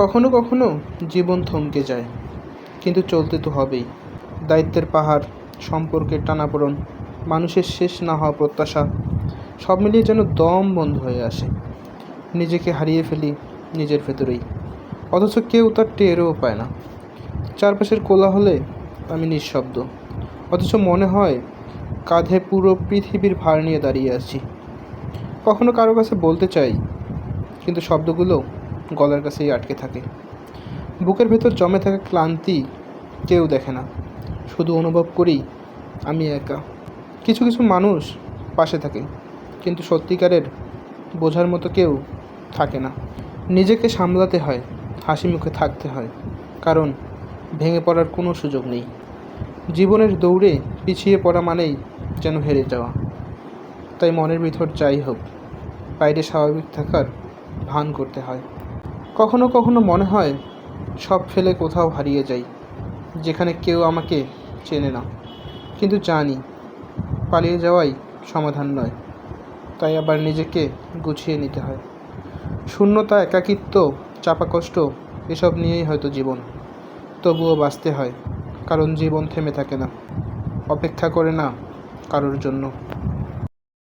কখনো কখনো জীবন থমকে যায়, কিন্তু চলতে তো হবেই। দায়িত্বের পাহাড়, সম্পর্কের টানাপোড়ন, মানুষের শেষ না হওয়া প্রত্যাশা, সব মিলিয়ে যেন দম বন্ধ হয়ে আসে। নিজেকে হারিয়ে ফেলি নিজের ভেতরেই, অথচ কেউ তার টেরও পায় না। চারপাশের কোলাহলে আমি নিঃশব্দ, অথচ মনে হয় কাঁধে পুরো পৃথিবীর ভার নিয়ে দাঁড়িয়ে আছি। কখনো কারও কাছে বলতে চাই, কিন্তু শব্দগুলো গলার কাছেই আটকে থাকে। বুকের ভেতর জমে থাকা ক্লান্তি কেউ দেখে না। শুধু অনুভব করি আমি একা। কিছু কিছু মানুষ পাশে থাকে, কিন্তু সত্যিকারের বোঝার মতো কেউ থাকে না। নিজেকে সামলাতে হয়, হাসি মুখে থাকতে হয়, কারণ ভেঙে পড়ার কোনো সুযোগ নেই। জীবনের দৌড়ে পিছিয়ে পড়া মানেই যেন হেরে যাওয়া। তাই মনের ভিতর যাই হোক, বাইরে স্বাভাবিক থাকার ভান করতে হয়। কখনো কখনো মনে হয়, সব ফেলে কোথাও হারিয়ে যাই, যেখানে কেউ আমাকে চেনে না। কিন্তু জানি, পালিয়ে যাওয়াই সমাধান নয়, তাই আবার নিজেকে গুছিয়ে নিতে হয়। শূন্যতা, একাকিত্ব, চাপা কষ্ট, এসব নিয়েই হয়তো জীবন। তবুও বাঁচতে হয়, কারণ জীবন থেমে থাকে না, অপেক্ষা করে না কারোর জন্য।